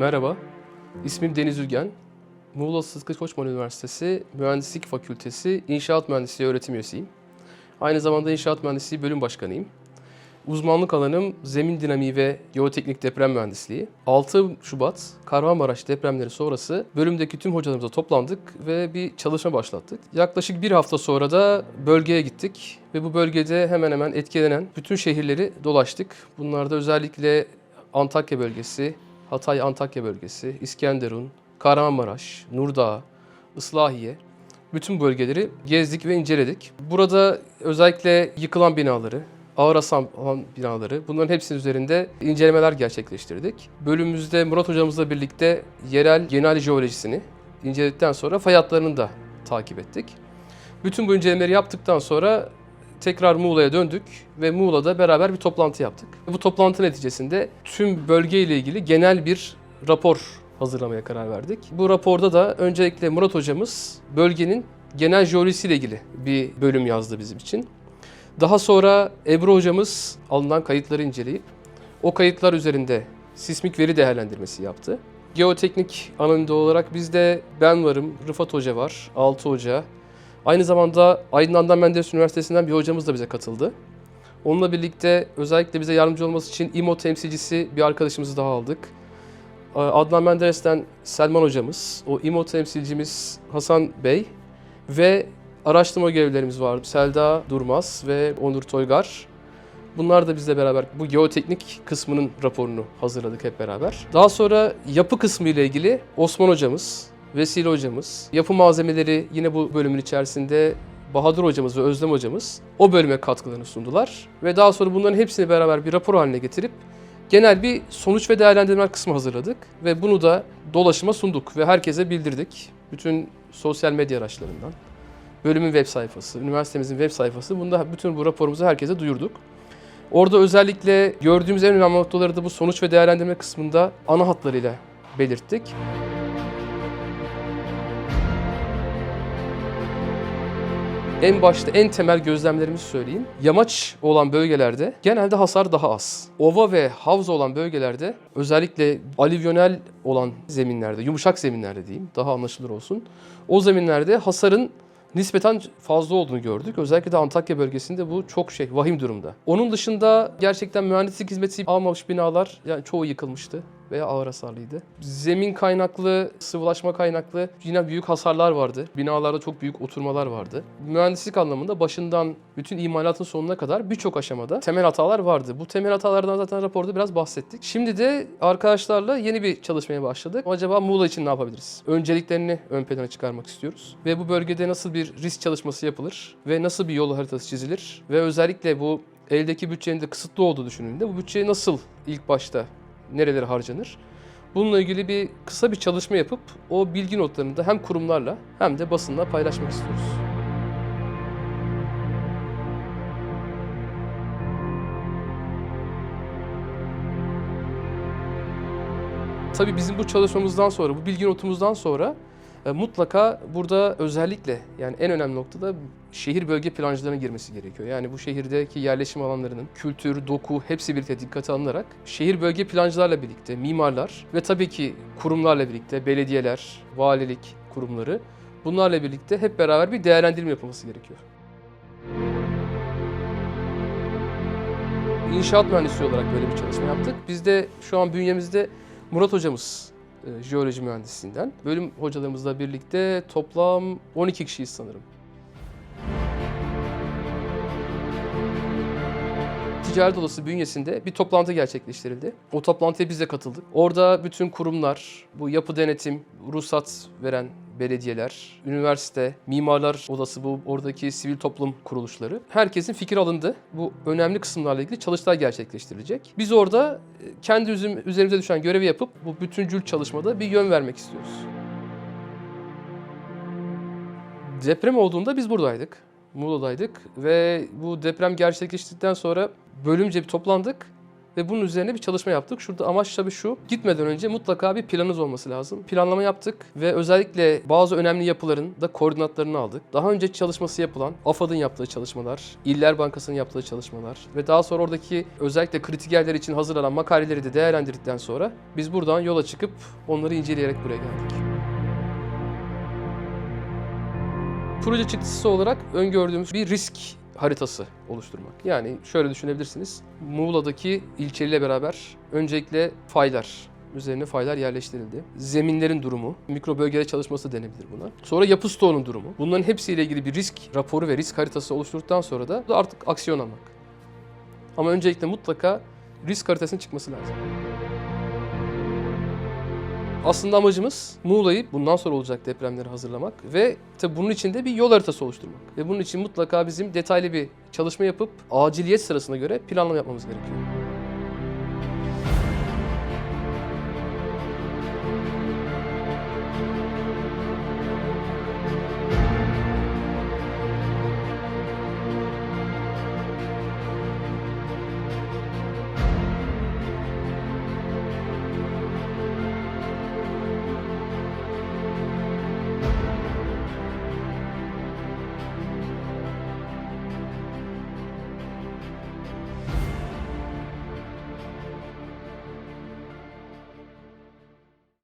Merhaba, ismim Deniz Ülgen. Muğla Sıtkı Koçman Üniversitesi Mühendislik Fakültesi İnşaat Mühendisliği öğretim üyesiyim. Aynı zamanda İnşaat Mühendisliği bölüm başkanıyım. Uzmanlık alanım zemin dinamiği ve geoteknik deprem mühendisliği. 6 Şubat Kahramanmaraş depremleri sonrası bölümdeki tüm hocalarımızla toplandık ve bir çalışma başlattık. Yaklaşık bir hafta sonra da bölgeye gittik ve bu bölgede hemen hemen etkilenen bütün şehirleri dolaştık. Bunlarda özellikle Antakya bölgesi, Hatay Antakya bölgesi, İskenderun, Kahramanmaraş, Nurdağ, Islahiye bütün bölgeleri gezdik ve inceledik. Burada özellikle yıkılan binaları, ağır hasar alan binaları bunların hepsinin üzerinde incelemeler gerçekleştirdik. Bölümümüzde Murat hocamızla birlikte yerel genel jeolojisini inceledikten sonra fay hatlarını da takip ettik. Bütün bu incelemeleri yaptıktan sonra tekrar Muğla'ya döndük ve Muğla'da beraber bir toplantı yaptık. Bu toplantı neticesinde tüm bölge ile ilgili genel bir rapor hazırlamaya karar verdik. Bu raporda da öncelikle Murat hocamız bölgenin genel jeolojisi ile ilgili bir bölüm yazdı bizim için. Daha sonra Ebru hocamız alınan kayıtları inceleyip o kayıtlar üzerinde sismik veri değerlendirmesi yaptı. Geoteknik alanında olarak bizde ben varım, Rıfat Hoca var, Altı Hoca. Aynı zamanda Aydın Adnan Menderes Üniversitesi'nden bir hocamız da bize katıldı. Onunla birlikte özellikle bize yardımcı olması için İMO temsilcisi bir arkadaşımızı daha aldık. Adnan Menderes'ten Selman hocamız, o İMO temsilcimiz Hasan Bey ve araştırma görevlilerimiz var. Selda Durmaz ve Onur Toygar. Bunlar da bizle beraber bu geoteknik kısmının raporunu hazırladık hep beraber. Daha sonra yapı kısmı ile ilgili Osman hocamız, Vesile hocamız, yapı malzemeleri yine bu bölümün içerisinde Bahadır hocamız ve Özlem hocamız o bölüme katkılarını sundular. Ve daha sonra bunların hepsini beraber bir rapor haline getirip genel bir sonuç ve değerlendirme kısmı hazırladık. Ve bunu da dolaşıma sunduk ve herkese bildirdik. Bütün sosyal medya araçlarından, bölümün web sayfası, üniversitemizin web sayfası. Bunda bütün bu raporumuzu herkese duyurduk. Orada özellikle gördüğümüz en önemli noktaları da bu sonuç ve değerlendirme kısmında ana hatlarıyla belirttik. En başta en temel gözlemlerimizi söyleyeyim. Yamaç olan bölgelerde genelde hasar daha az. Ova ve havza olan bölgelerde özellikle alivyonel olan zeminlerde, yumuşak zeminlerde diyeyim daha anlaşılır olsun. O zeminlerde hasarın nispeten fazla olduğunu gördük. Özellikle de Antakya bölgesinde bu çok şey vahim durumda. Onun dışında gerçekten mühendislik hizmeti almamış binalar yani çoğu yıkılmıştı veya ağır hasarlıydı. Zemin kaynaklı, sıvılaşma kaynaklı yine büyük hasarlar vardı. Binalarda çok büyük oturmalar vardı. Mühendislik anlamında başından bütün imalatın sonuna kadar birçok aşamada temel hatalar vardı. Bu temel hatalardan zaten raporda biraz bahsettik. Şimdi de arkadaşlarla yeni bir çalışmaya başladık. Acaba Muğla için ne yapabiliriz? Önceliklerini ön plana çıkarmak istiyoruz. Ve bu bölgede nasıl bir risk çalışması yapılır ve nasıl bir yol haritası çizilir ve özellikle bu eldeki bütçenin de kısıtlı olduğu düşünüldüğünde bu bütçe nasıl ilk başta nerelere harcanır? Bununla ilgili bir kısa bir çalışma yapıp o bilgi notlarını da hem kurumlarla hem de basınla paylaşmak istiyoruz. Tabii bizim bu çalışmamızdan sonra, bu bilgi notumuzdan sonra mutlaka burada özellikle yani en önemli noktada şehir bölge plancılarının girmesi gerekiyor. Yani bu şehirdeki yerleşim alanlarının kültür, doku hepsi birlikte dikkate alınarak şehir bölge plancılarla birlikte mimarlar ve tabii ki kurumlarla birlikte belediyeler, valilik kurumları bunlarla birlikte hep beraber bir değerlendirme yapılması gerekiyor. İnşaat mühendisi olarak böyle bir çalışma yaptık. Biz de şu an bünyemizde Murat hocamız e, jeoloji mühendisliğinden. Bölüm hocalarımızla birlikte toplam 12 kişiyiz sanırım. Ticaret Odası bünyesinde bir toplantı gerçekleştirildi. O toplantıya biz de katıldık. Orada bütün kurumlar, bu yapı denetim, ruhsat veren belediyeler, üniversite, mimarlar odası, bu oradaki sivil toplum kuruluşları. Herkesin fikir alındı. Bu önemli kısımlarla ilgili çalıştay gerçekleştirilecek. Biz orada e, kendi üzerimize düşen görevi yapıp bu bütüncül çalışmada bir yön vermek istiyoruz. Deprem olduğunda biz buradaydık. Muğla'daydık ve bu deprem gerçekleştikten sonra bölümce bir toplandık ve bunun üzerine bir çalışma yaptık. Şurada amaç tabii şu, gitmeden önce mutlaka bir planınız olması lazım. Planlama yaptık ve özellikle bazı önemli yapıların da koordinatlarını aldık. Daha önce çalışması yapılan AFAD'ın yaptığı çalışmalar, İller Bankası'nın yaptığı çalışmalar ve daha sonra oradaki özellikle kritik yerler için hazırlanan makaleleri de değerlendirdikten sonra biz buradan yola çıkıp onları inceleyerek buraya geldik. Proje çıktısı olarak öngördüğümüz bir risk haritası oluşturmak. Yani şöyle düşünebilirsiniz. Muğla'daki ilçeliyle beraber öncelikle faylar üzerine faylar yerleştirildi. Zeminlerin durumu, mikro bölgede çalışması denebilir buna. Sonra yapı stoğunun durumu. Bunların hepsiyle ilgili bir risk raporu ve risk haritası oluşturduktan sonra da artık aksiyon almak. Ama öncelikle mutlaka risk haritasının çıkması lazım. Aslında amacımız Muğla'yı bundan sonra olacak depremleri hazırlamak ve tabii bunun için de bir yol haritası oluşturmak. Ve bunun için mutlaka bizim detaylı bir çalışma yapıp aciliyet sırasına göre planlama yapmamız gerekiyor.